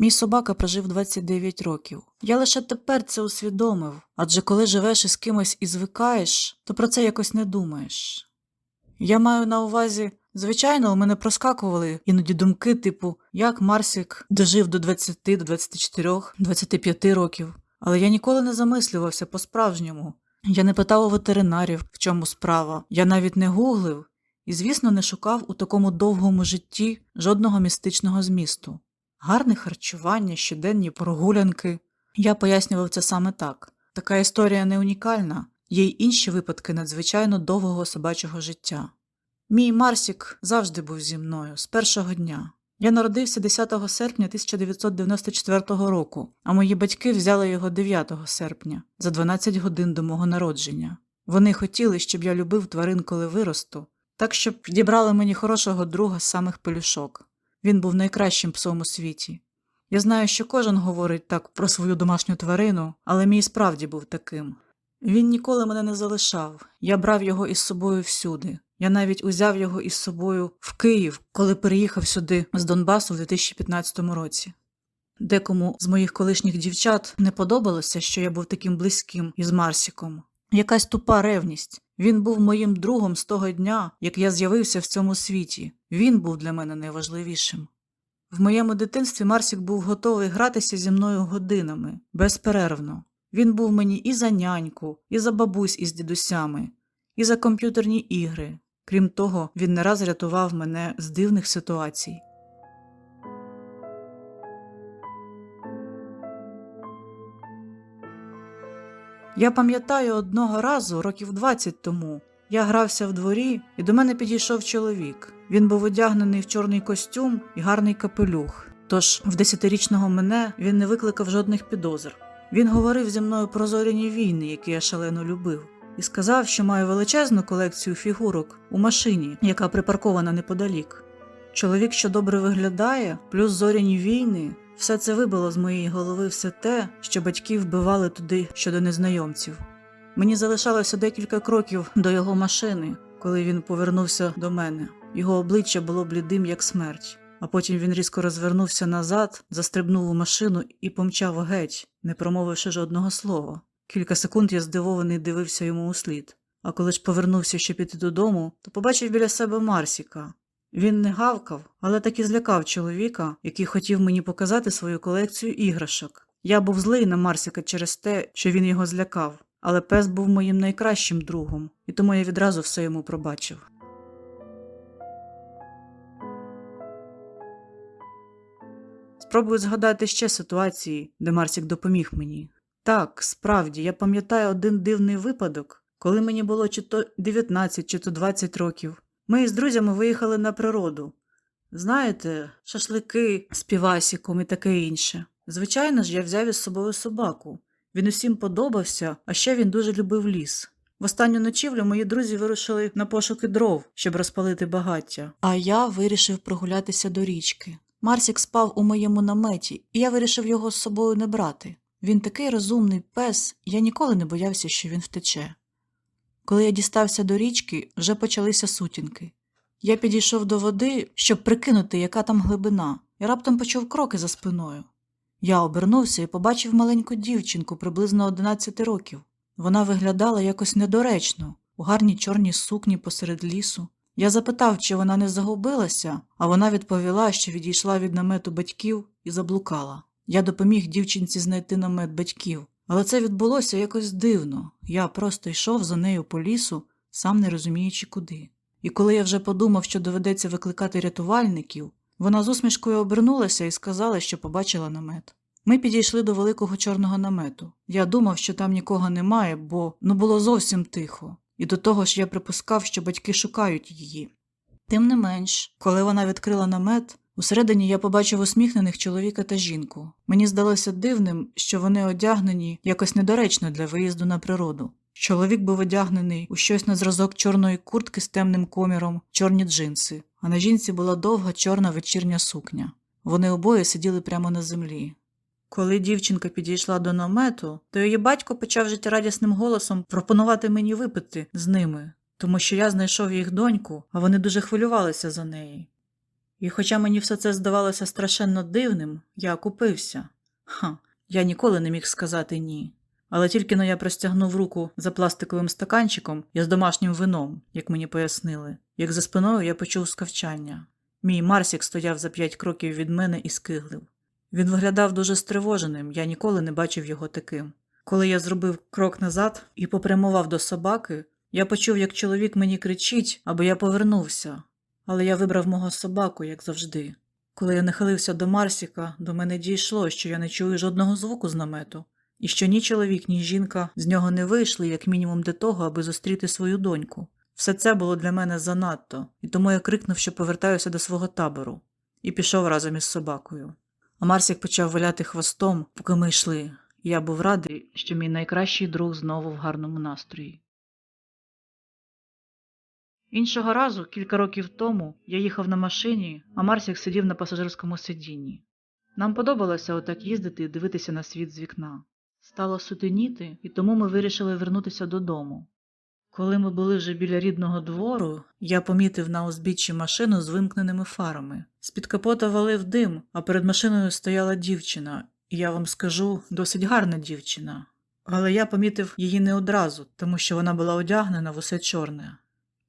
Мій собака прожив 29 років. Я лише тепер це усвідомив, адже коли живеш із кимось і звикаєш, то про це якось не думаєш. Я маю на увазі, звичайно, у мене проскакували іноді думки, типу, як Марсік дожив до 20, до 24, 25 років, але я ніколи не замислювався по-справжньому. Я не питав у ветеринарів, в чому справа. Я навіть не гуглив і, звісно, не шукав у такому довгому житті жодного містичного змісту. Гарне харчування, щоденні прогулянки. Я пояснював це саме так. Така історія не унікальна, є й інші випадки надзвичайно довгого собачого життя. Мій Марсік завжди був зі мною з першого дня. Я народився 10 серпня 1994 року, а мої батьки взяли його 9 серпня, за 12 годин до мого народження. Вони хотіли, щоб я любив тварин, коли виросту, так щоб підібрали мені хорошого друга з самих пелюшок. Він був найкращим псом у світі. Я знаю, що кожен говорить так про свою домашню тварину, але мій справді був таким. Він ніколи мене не залишав, я брав його із собою всюди. Я навіть узяв його із собою в Київ, коли переїхав сюди з Донбасу в 2015 році. Декому з моїх колишніх дівчат не подобалося, що я був таким близьким із Марсіком. Якась тупа ревність. Він був моїм другом з того дня, як я з'явився в цьому світі. Він був для мене найважливішим. В моєму дитинстві Марсік був готовий гратися зі мною годинами, безперервно. Він був мені і за няньку, і за бабусь із дідусями, і за комп'ютерні ігри. Крім того, він не раз рятував мене з дивних ситуацій. Я пам'ятаю одного разу, років 20 тому, я грався в дворі, і до мене підійшов чоловік. Він був одягнений в чорний костюм і гарний капелюх. Тож в десятирічного мене він не викликав жодних підозр. Він говорив зі мною про зоряні війни, які я шалено любив, і сказав, що має величезну колекцію фігурок у машині, яка припаркована неподалік. Чоловік, що добре виглядає, плюс зоряні війни, все це вибило з моєї голови все те, що батьки вбивали туди щодо незнайомців. Мені залишалося декілька кроків до його машини, коли він повернувся до мене. Його обличчя було блідим, як смерть. А потім він різко розвернувся назад, застрибнув у машину і помчав геть, не промовивши жодного слова. Кілька секунд я здивований дивився йому услід. А коли ж повернувся ще піти додому, то побачив біля себе Марсіка. Він не гавкав, але таки злякав чоловіка, який хотів мені показати свою колекцію іграшок. Я був злий на Марсіка через те, що він його злякав, але пес був моїм найкращим другом, і тому я відразу все йому пробачив. Спробую згадати ще ситуації, де Марсік допоміг мені. Так, справді, я пам'ятаю один дивний випадок, коли мені було чи то 19, чи то 20 років. Ми із друзями виїхали на природу. Знаєте, шашлики з півасіком і таке інше. Звичайно ж, я взяв із собою собаку. Він усім подобався, а ще він дуже любив ліс. В останню ночівлю мої друзі вирушили на пошуки дров, щоб розпалити багаття. А я вирішив прогулятися до річки. Марсік спав у моєму наметі, і я вирішив його з собою не брати. Він такий розумний пес, я ніколи не боявся, що він втече. Коли я дістався до річки, вже почалися сутінки. Я підійшов до води, щоб прикинути, яка там глибина, і раптом почув кроки за спиною. Я обернувся і побачив маленьку дівчинку приблизно 11 років. Вона виглядала якось недоречно, у гарній чорній сукні посеред лісу. Я запитав, чи вона не загубилася, а вона відповіла, що відійшла від намету батьків і заблукала. Я допоміг дівчинці знайти намет батьків, але це відбулося якось дивно. Я просто йшов за нею по лісу, сам не розуміючи куди. І коли я вже подумав, що доведеться викликати рятувальників, вона з усмішкою обернулася і сказала, що побачила намет. Ми підійшли до великого чорного намету. Я думав, що там нікого немає, бо ну було зовсім тихо, і до того ж я припускав, що батьки шукають її. Тим не менш, коли вона відкрила намет, усередині я побачив усміхнених чоловіка та жінку. Мені здалося дивним, що вони одягнені якось недоречно для виїзду на природу. Чоловік був одягнений у щось на зразок чорної куртки з темним коміром, чорні джинси, а на жінці була довга чорна вечірня сукня. Вони обоє сиділи прямо на землі. Коли дівчинка підійшла до намету, то її батько почав життєрадісним голосом пропонувати мені випити з ними, тому що я знайшов їх доньку, а вони дуже хвилювалися за неї. І хоча мені все це здавалося страшенно дивним, я купився. Ха, я ніколи не міг сказати ні. Але тільки но я простягнув руку за пластиковим стаканчиком і з домашнім вином, як мені пояснили, як за спиною я почув скавчання. Мій Марсік стояв за п'ять кроків від мене і скиглив. Він виглядав дуже стривоженим, я ніколи не бачив його таким. Коли я зробив крок назад і попрямував до собаки, я почув, як чоловік мені кричить, аби я повернувся. Але я вибрав мого собаку, як завжди. Коли я нахилився до Марсіка, до мене дійшло, що я не чую жодного звуку з намету, і що ні чоловік, ні жінка з нього не вийшли, як мінімум для того, аби зустріти свою доньку. Все це було для мене занадто, і тому я крикнув, що повертаюся до свого табору, і пішов разом із собакою. А Марсік почав виляти хвостом, поки ми йшли, я був радий, що мій найкращий друг знову в гарному настрої. Іншого разу, кілька років тому, я їхав на машині, а Марсік сидів на пасажирському сидінні. Нам подобалося отак їздити і дивитися на світ з вікна. Стало сутеніти, і тому ми вирішили вернутися додому. Коли ми були вже біля рідного двору, я помітив на узбіччі машину з вимкненими фарами. З-під капота валив дим, а перед машиною стояла дівчина, і я вам скажу, досить гарна дівчина. Але я помітив її не одразу, тому що вона була одягнена в усе чорне.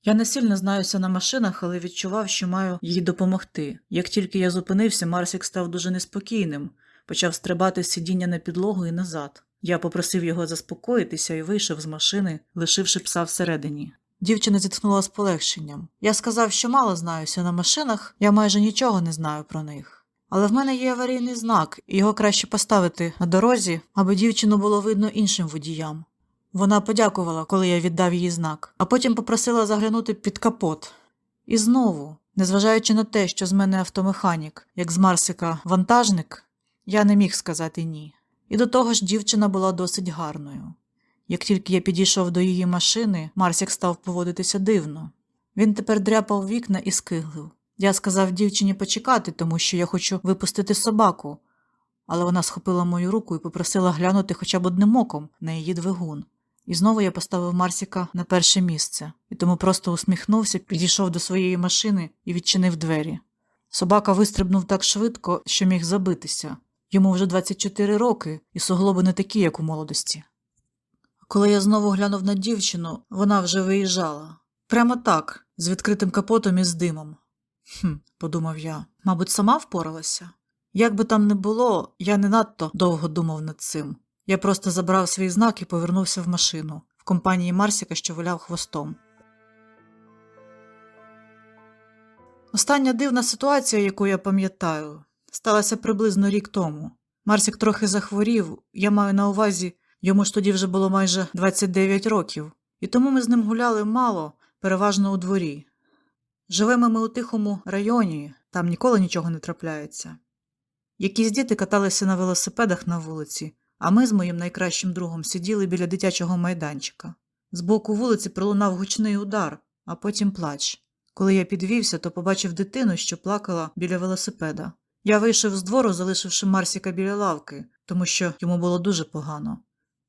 Я не сильно знаюся на машинах, але відчував, що маю їй допомогти. Як тільки я зупинився, Марсік став дуже неспокійним, почав стрибати з сидіння на підлогу і назад. Я попросив його заспокоїтися і вийшов з машини, лишивши пса всередині. Дівчина зітхнула з полегшенням. Я сказав, що мало знаюся на машинах, я майже нічого не знаю про них. Але в мене є аварійний знак, і його краще поставити на дорозі, аби дівчину було видно іншим водіям. Вона подякувала, коли я віддав їй знак, а потім попросила заглянути під капот. І знову, незважаючи на те, що з мене автомеханік, як з Марсика вантажник, я не міг сказати ні. І до того ж дівчина була досить гарною. Як тільки я підійшов до її машини, Марсік став поводитися дивно. Він тепер дряпав вікна і скиглив. Я сказав дівчині почекати, тому що я хочу випустити собаку, але вона схопила мою руку і попросила глянути хоча б одним оком на її двигун. І знову я поставив Марсіка на перше місце, і тому просто усміхнувся, підійшов до своєї машини і відчинив двері. Собака вистрибнув так швидко, що міг забитися. Йому вже 24 роки, і суглоби не такі, як у молодості. Коли я знову глянув на дівчину, вона вже виїжджала. Прямо так, з відкритим капотом і з димом. Хм, подумав я, мабуть, сама впоралася. Як би там не було, я не надто довго думав над цим. Я просто забрав свій знак і повернувся в машину в компанії Марсіка, що виляв хвостом. Остання дивна ситуація, яку я пам'ятаю, сталася приблизно рік тому. Марсік трохи захворів, я маю на увазі, йому ж тоді вже було майже 29 років, і тому ми з ним гуляли мало, переважно у дворі. Живемо ми у тихому районі, там ніколи нічого не трапляється. Якісь діти каталися на велосипедах на вулиці, а ми з моїм найкращим другом сиділи біля дитячого майданчика. З боку вулиці пролунав гучний удар, а потім плач. Коли я підвівся, то побачив дитину, що плакала біля велосипеда. Я вийшов з двору, залишивши Марсіка біля лавки, тому що йому було дуже погано.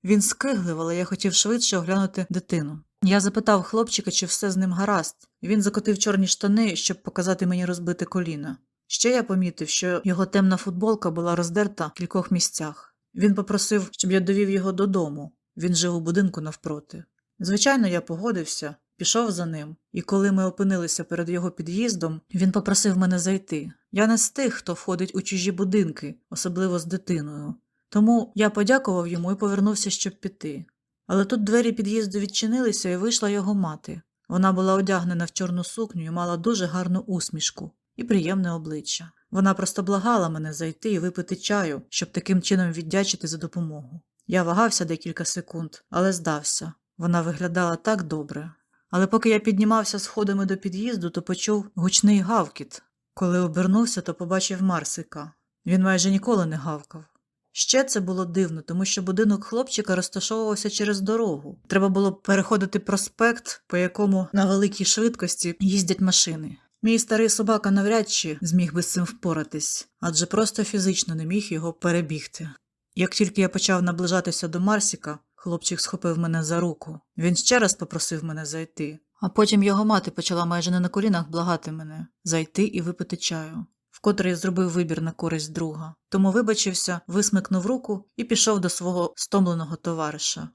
Він скиглив, але я хотів швидше оглянути дитину. Я запитав хлопчика, чи все з ним гаразд, він закотив чорні штани, щоб показати мені розбите коліно. Ще я помітив, що його темна футболка була роздерта в кількох місцях. Він попросив, щоб я довів його додому. Він жив у будинку навпроти. Звичайно, я погодився, пішов за ним, і коли ми опинилися перед його під'їздом, він попросив мене зайти. Я не з тих, хто входить у чужі будинки, особливо з дитиною. Тому я подякував йому і повернувся, щоб піти. Але тут двері під'їзду відчинилися і вийшла його мати. Вона була одягнена в чорну сукню і мала дуже гарну усмішку і приємне обличчя. Вона просто благала мене зайти і випити чаю, щоб таким чином віддячити за допомогу. Я вагався декілька секунд, але здався. Вона виглядала так добре. Але поки я піднімався сходами до під'їзду, то почув гучний гавкіт. Коли обернувся, то побачив Марсика. Він майже ніколи не гавкав. Ще це було дивно, тому що будинок хлопчика розташовувався через дорогу. Треба було переходити проспект, по якому на великій швидкості їздять машини. Мій старий собака навряд чи зміг би з цим впоратись, адже просто фізично не міг його перебігти. Як тільки я почав наближатися до Марсіка, хлопчик схопив мене за руку. Він ще раз попросив мене зайти, А потім його мати почала майже не на колінах благати мене зайти і випити чаю. Вкотре я зробив вибір на користь друга, тому вибачився, висмикнув руку і пішов до свого стомленого товариша.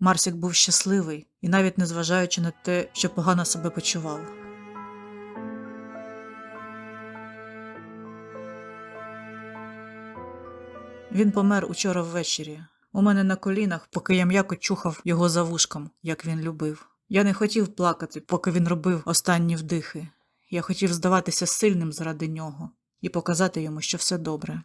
Марсік був щасливий і навіть незважаючи на те, що погано себе почував. Він помер учора ввечері. У мене на колінах, поки я м'яко чухав його за вушком, як він любив. Я не хотів плакати, поки він робив останні вдихи. Я хотів здаватися сильним заради нього і показати йому, що все добре.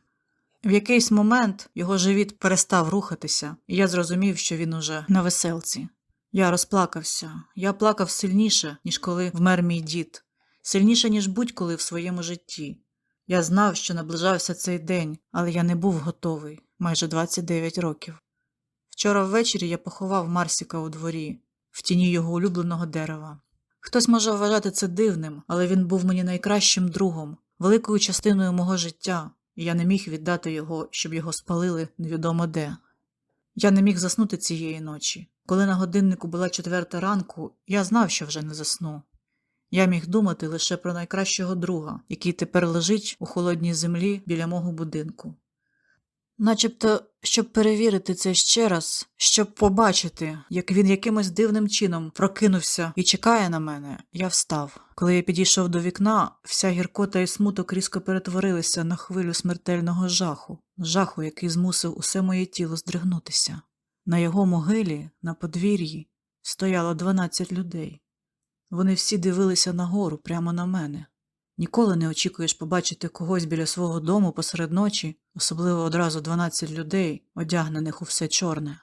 В якийсь момент його живіт перестав рухатися, і я зрозумів, що він уже на веселці. Я розплакався. Я плакав сильніше, ніж коли вмер мій дід, сильніше, ніж будь-коли в своєму житті. Я знав, що наближався цей день, але я не був готовий майже 29 років. Вчора ввечері я поховав Марсіка у дворі, в тіні його улюбленого дерева. Хтось може вважати це дивним, але він був мені найкращим другом, великою частиною мого життя, і я не міг віддати його, щоб його спалили невідомо де. Я не міг заснути цієї ночі. Коли на годиннику була четверта ранку, я знав, що вже не засну. Я міг думати лише про найкращого друга, який тепер лежить у холодній землі біля мого будинку. Начебто, щоб перевірити це ще раз, щоб побачити, як він якимось дивним чином прокинувся і чекає на мене, я встав. Коли я підійшов до вікна, вся гіркота і смуток різко перетворилися на хвилю смертельного жаху, жаху, який змусив усе моє тіло здригнутися. На його могилі, на подвір'ї, стояло 12 людей. Вони всі дивилися нагору, прямо на мене. Ніколи не очікуєш побачити когось біля свого дому посеред ночі, особливо одразу 12 людей, одягнених у все чорне.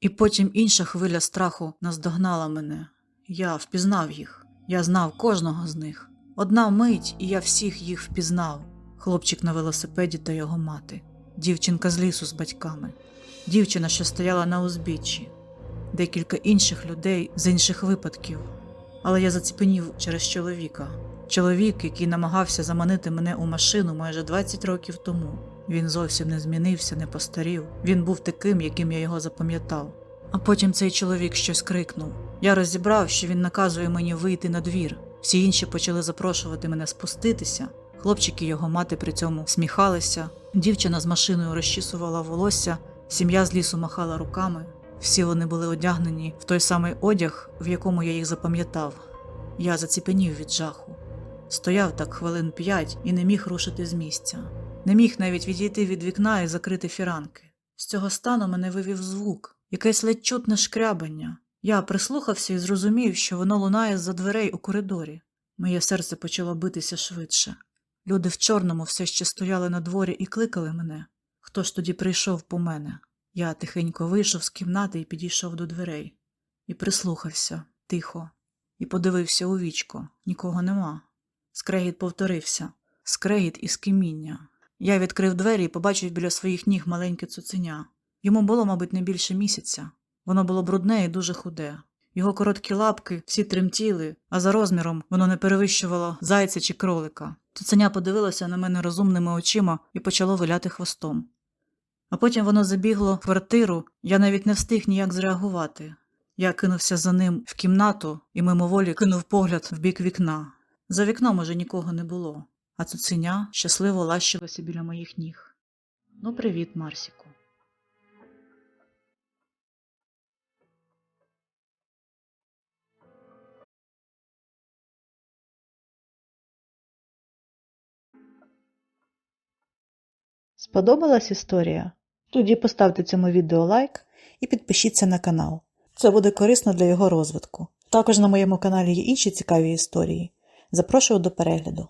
І потім інша хвиля страху наздогнала мене. Я впізнав їх, я знав кожного з них. Одна мить, і я всіх їх впізнав. Хлопчик на велосипеді та його мати, дівчинка з лісу з батьками, дівчина, що стояла на узбіччі, декілька інших людей з інших випадків. Але я заціпенів через чоловіка. Чоловік, який намагався заманити мене у машину майже 20 років тому. Він зовсім не змінився, не постарів. Він був таким, яким я його запам'ятав. А потім цей чоловік щось крикнув. Я розібрав, що він наказує мені вийти на двір. Всі інші почали запрошувати мене спуститися. Хлопчики його мати при цьому сміхалися. Дівчина з машиною розчісувала волосся, сім'я з лісу махала руками. Всі вони були одягнені в той самий одяг, в якому я їх запам'ятав. Я заціпенів від жаху. Стояв так хвилин п'ять і не міг рушити з місця. Не міг навіть відійти від вікна і закрити фіранки. З цього стану мене вивів звук, якесь ледь чутне шкрябання. Я прислухався і зрозумів, що воно лунає з-за дверей у коридорі. Моє серце почало битися швидше. Люди в чорному все ще стояли на дворі і кликали мене. Хто ж тоді прийшов по мене? Я тихенько вийшов з кімнати і підійшов до дверей. І прислухався тихо, і подивився у вічко нікого нема. Скрегіт повторився скрегіт і скиміння. Я відкрив двері і побачив біля своїх ніг маленьке цуценя. Йому було, мабуть, не більше місяця. Воно було брудне і дуже худе. Його короткі лапки всі тремтіли, а за розміром воно не перевищувало зайця чи кролика. Цуценя подивилося на мене розумними очима і почало виляти хвостом. А потім воно забігло в квартиру, я навіть не встиг ніяк зреагувати. Я кинувся за ним в кімнату і мимоволі кинув погляд в бік вікна. За вікном уже нікого не було, а цуценя щасливо лащилося біля моїх ніг. Ну, привіт, Марсіку. Сподобалась історія? Тоді поставте цьому відео лайк і підпишіться на канал. Це буде корисно для його розвитку. Також на моєму каналі є інші цікаві історії. Запрошую до перегляду.